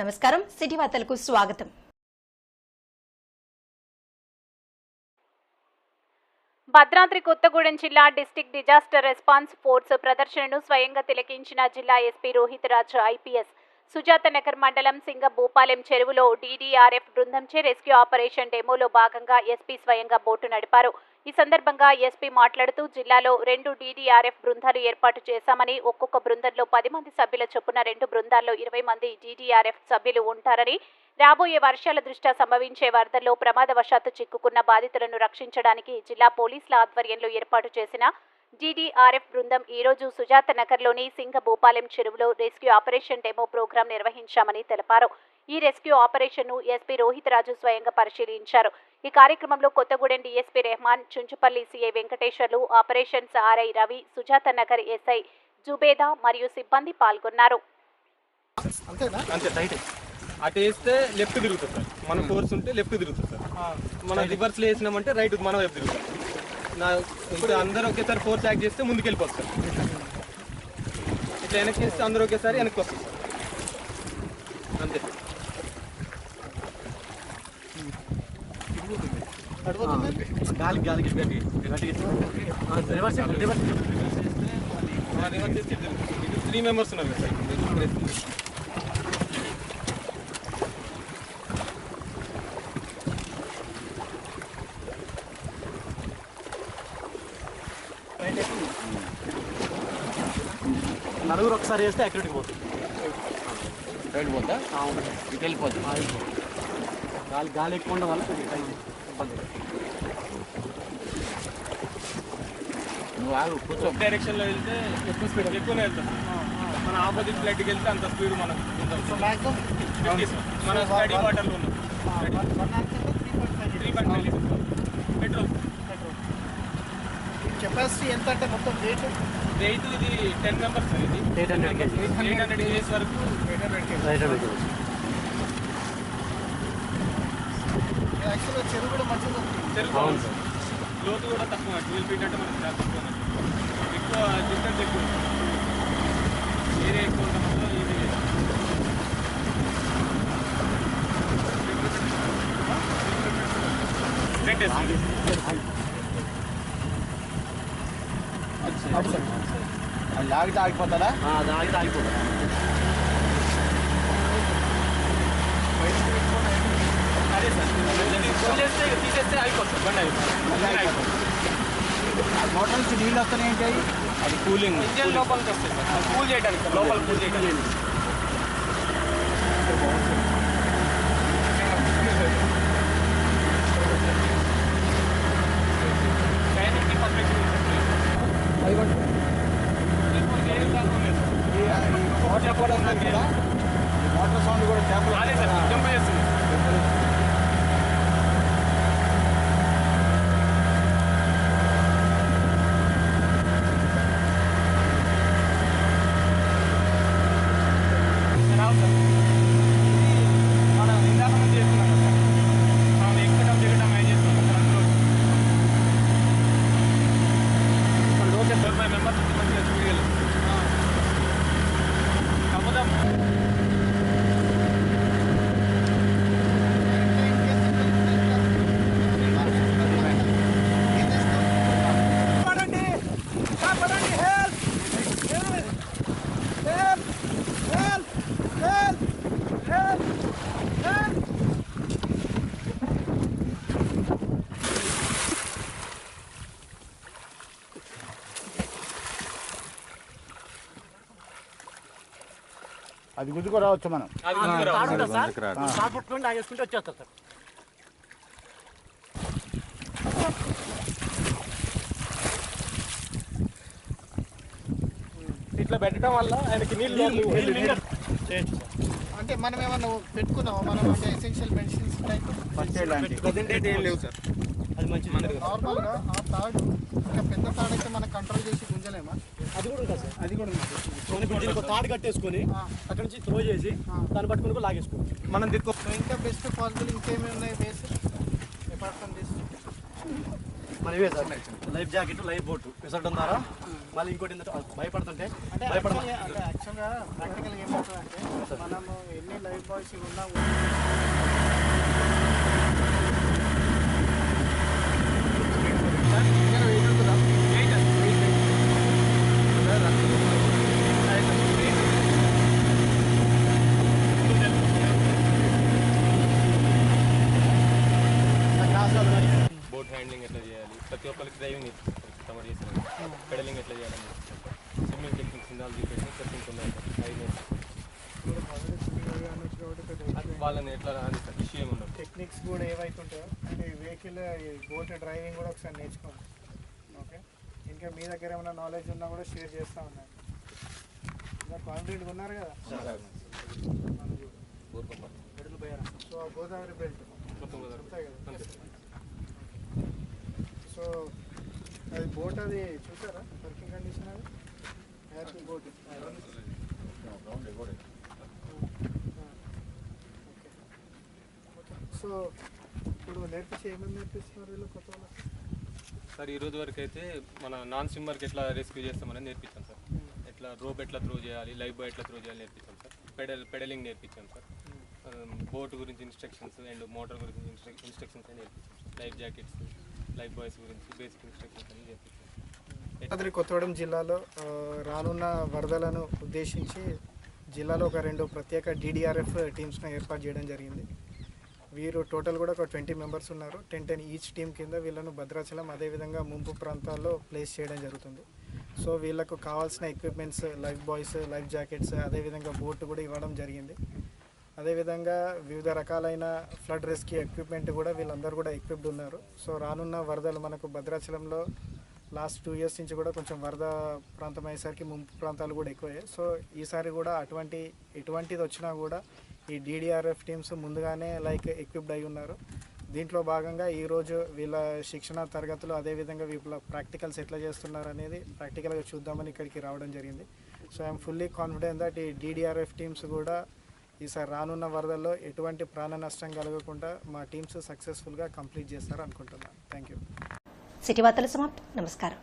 నమస్కారం. సిటీ వార్తలకు స్వాగతం. భద్రాద్రి కొత్తగూడెం జిల్లా డిస్టిక్ డిజాస్టర్ రెస్పాన్స్ ఫోర్స్ ప్రదర్శనను స్వయంగా తిలకించిన జిల్లా ఎస్పీ రోహిత్ రాజ్ ఐపీఎస్ సుజాత నగర్ మండలం సింగ భూపాలెం చెరువులో డీడీఆర్ఎఫ్ బృందంచే రెస్క్యూ ఆపరేషన్ డెమోలో భాగంగా ఎస్పీ స్వయంగా బోటు నడిపారు. ఈ సందర్భంగా ఎస్పీ మాట్లాడుతూ జిల్లాలో రెండు డీడీఆర్ఎఫ్ బృందాలు ఏర్పాటు చేశామని ఒక్కొక్క బృందంలో పది మంది సభ్యుల చొప్పున రెండు బృందాల్లో ఇరవై మంది డీడీఆర్ఎఫ్ సభ్యులు ఉంటారని రాబోయే వర్షాల దృష్ట్యా సంభవించే వరదల్లో ప్రమాదవశాత్తు చిక్కుకున్న బాధితులను రక్షించడానికి జిల్లా పోలీసుల ఆధ్వర్యంలో ఏర్పాటు చేసిన డీడీఆర్ఎఫ్ బృందం ఈ రోజు సుజాత నగర్లోని సింగ భూపాలెం చెరువులో రెస్క్యూ ఆపరేషన్ డెమో ప్రోగ్రాం నిర్వహించామని తెలిపారు. ఈ రెస్క్యూ ఆపరేషన్ను ఎస్పీ రోహిత్ రాజు స్వయంగా పరిశీలించారు. ఈ కార్యక్రమంలో Kothagudem DSP Rehman Chunchupalli CI Venkateswarlu operations RI Ravi Sujatha Nagar SI Zubeda మరియు సిబ్బంది పాల్గొన్నారు. అంతే టైట్. అటు వేస్తే లెఫ్ట్ తిరుగుతుంది సార్. మన ఫోర్స్ ఉంటే లెఫ్ట్ తిరుగుతుంది సార్. మనం రివర్స్లో వేసినామంటే రైట్ మన వైపు తిరుగుతుంది. నా ఇప్పుడు అందరూ ఒకేసారి ఫోర్స్ యాక్ట్ చేస్తే ముందుకు వెళ్ళిపోతుంది సార్ ఇట్లా వెనక్కి వేస్తే అందరూ ఒకేసారి వెనక్కి వస్తుంది సార్ అంతే. గాలి గాలికి గట్టి రివర్స్ రివర్స్ చేస్తే త్రీ మెంబర్స్ ఉన్నారు సార్. నలుగురు ఒకసారి వేస్తే యాక్టివిటీకి పోతుంది. రైట్ పోతా? ఇటు వెళ్ళిపోతుంది గాలి గాలి ఎక్కువ ఉండడం వల్ల ఇబ్బంది నువ్వు ఆగు కూర్చో. డైరెక్షన్లో వెళ్తే ఎక్కువ స్పీడ్ ఎక్కువనే వెళ్తాం. మన ఆపోజిట్ ఫ్లైట్కి వెళ్తే అంత స్పీడ్ మనకు ఉంటుంది. 50 సార్. మన స్టడీ వాటర్లో ఉన్నాం. త్రీ పాయింట్ ఫైవ్ కెపాసిటీ ఎంత అంటే మొత్తం వెయిట్ వెయిట్ ఇది టెన్ మెంబర్స్ ఇది. Eight hundred KG eight hundred KGs వరకు. ఎయిట్ హండ్రెడ్ కేజీ యాక్చువల్గా చెరువు కూడా మంచిగా జరుగుతుంది సార్. లోతు కూడా తక్కువ. ట్వెల్వ్ ఫీట్ అంటే మనకి చాలా తక్కువ ఎక్కువ డిస్టెన్స్ ఎక్కువ ఏరియా ఎక్కువ ఉండడం ఇది రెండు అది లాగితే ఆగిపోతారా అది ఆగితే ఆగిపోతుంది అదే సార్ వదిలేస్తే ఇక తీసేస్తే అయిపోతుంది బండి అయిపోతుంది మోటార్ నుంచి నీళ్ళు వస్తాయి ఏంటి అది కూలింగ్ ఇంజన్ లోపలికి అది కూల్ చేయడానికి లోపల కూల్ చేయడానికి డైనింగ్కి పర్ఫెక్ట్ మోటార్ కూడా ఉంది కదా ఈ మోటార్ సౌండ్ కూడా చేపలు అదే సార్ జంప్ చేస్తుంది రావు సార్ ఇది మనం ఇందాక ముందు చేస్తున్నాం కదా సార్ మనం ఎక్కడం దిగడం ఏం చేస్తున్నాం సార్ అందులో ఓకే ఫోర్ ఫైవ్ మెంబర్స్ మంచిగా స్పీడ్గా కాకపోతే అది గుద్దుకు రావచ్చు మనం. సార్? షార్ట్ పట్టుకుంటే ఆగేసుకుంటే వచ్చేస్తారు సార్. ఇట్లా పెట్టడం వల్ల ఆయనకి నీళ్ళు అంటే మనం ఏమన్నా పెట్టుకున్నామా మనం అంటే essential medicines type first aid లాంటి. ప్రజెంట్ అయితే ఏం లేవు సార్. అది మంచిది. నార్మల్గా ఆ తాడు ఇంకా పెద్ద తాడు అయితే మనం కంట్రోల్ చేసి గుంజలేమా? అది కూడా దీనికి ఒక తాడు కట్టేసుకొని అక్కడ నుంచి త్రో చేసి దాన్ని పట్టుకుని కూడా లాగేసుకోవాలి మనం దిక్కు ఇంకా బెస్ట్ పాసిబుల్ ఇంకేమి ఉన్నాయి వేసి అపార్ట్ ఫ్రమ్ దిస్ మన ఇవే sir. Life jacket life boat. విసరడం ద్వారా మళ్ళీ ఇంకోటి భయపడుతుంటే అంటే భయపడ actually- అంటే యాక్చువల్గా ప్రాక్టికల్గా ఏమవుతుందంటే మనము ఎన్ని లైఫ్ బాయ్స్ ఉన్నా బోట్ హ్యాండ్లింగ్ ఎట్లా చేయాలి? ప్రతి ఒక్కరికి డ్రైవింగ్ కవర్ చేసిన పెడలింగ్ ఎట్లా చేయాలని స్విమ్మింగ్ టెక్నిక్స్ ఇందాలు అనొచ్చు కాబట్టి పెద్ద వాళ్ళని ఎట్లా విషయం ఉండదు. టెక్నిక్స్ కూడా ఏవైతుంటాయో అంటే వెహికల్ బోట్ డ్రైవింగ్ కూడా ఒకసారి నేర్చుకోండి. ఓకే? ఇంకా మీ దగ్గర ఏమైనా నాలెడ్జ్ ఉన్నా కూడా షేర్ చేస్తూ ఉన్నాను. ఇంకా కాన్ఫిడెంట్గా ఉన్నారు కదా? సో గోదావరి బెల్ట్ మొత్తం. సో అది బోట్ అది చూసారా? వర్కింగ్ కండిషన్ అది? హ్యాపీ బోట్ సో ఇప్పుడు నేర్పించి ఏమేమి నేర్పిస్తున్నారు వీళ్ళు కొత్త వాళ్ళకి? సార్ ఈ రోజు వరకు అయితే మన నాన్ స్విమ్మర్కి ఎట్లా రెస్క్యూ చేస్తామని నేర్పించాం సార్. ఎట్లా రోప్ ఎట్లా త్రో చేయాలి లైఫ్ బాయ్ ఎట్లా త్రో చేయాలి నేర్పించాం సార్. పెడల్ పెడలింగ్ నేర్పించాం సార్. బోట్ గురించి ఇన్స్ట్రక్షన్స్ అండ్ మోటార్ గురించి ఇన్స్ట్రక్షన్స్ అని నేర్పించాం లైఫ్ జాకెట్స్ లైఫ్ బాయ్స్ గురించి బేసిక్ ఇన్స్ట్రక్షన్స్ అని కొత్తగూడెం జిల్లాలో రానున్న వరదలను ఉద్దేశించి జిల్లాలో ఒక రెండు ప్రత్యేక డీడీఆర్ఎఫ్ టీమ్స్ను ఏర్పాటు చేయడం జరిగింది. వీరు టోటల్ కూడా ఒక ట్వంటీ మెంబర్స్ ఉన్నారు. టెన్ టెన్ ఈచ్ టీం కింద వీళ్ళను భద్రాచలం అదేవిధంగా ముంపు ప్రాంతాల్లో ప్లేస్ చేయడం జరుగుతుంది. సో వీళ్ళకు కావాల్సిన equipments life buoys life jackets అదేవిధంగా బోట్ కూడా ఇవ్వడం జరిగింది. అదేవిధంగా వివిధ రకాలైన ఫ్లడ్ రెస్క్యూ ఎక్విప్మెంట్ కూడా వీళ్ళందరూ కూడా ఎక్విప్డ్ ఉన్నారు. సో రానున్న వరదలు మనకు భద్రాచలంలో లాస్ట్ టూ ఇయర్స్ నుంచి కూడా కొంచెం వరద ప్రాంతం అయ్యేసరికి ముంపు ప్రాంతాలు కూడా ఎక్కువయ్యాయి. సో ఈసారి కూడా అటువంటి ఎటువంటిది వచ్చినా కూడా ఈ డీడీఆర్ఎఫ్ టీమ్స్ ముందుగానే లైక్ ఎక్విప్డ్ అయి ఉన్నారు. దీంట్లో భాగంగా ఈరోజు వీళ్ళ శిక్షణ తరగతులు అదేవిధంగా వీళ్ళ ప్రాక్టికల్స్ ఎట్లా చేస్తున్నారు అనేది ప్రాక్టికల్గా చూద్దామని ఇక్కడికి రావడం జరిగింది. So I'm fully confident that ఈ డీడీఆర్ఎఫ్ టీమ్స్ కూడా ఈసారి రానున్న వరదల్లో ఎటువంటి ప్రాణ నష్టం కలగకుండా మా టీమ్స్ సక్సెస్ఫుల్గా కంప్లీట్ చేస్తారు అనుకుంటున్నాను థ్యాంక్ యూ. సిటీ వార్తలు సమాప్తం. నమస్కారం.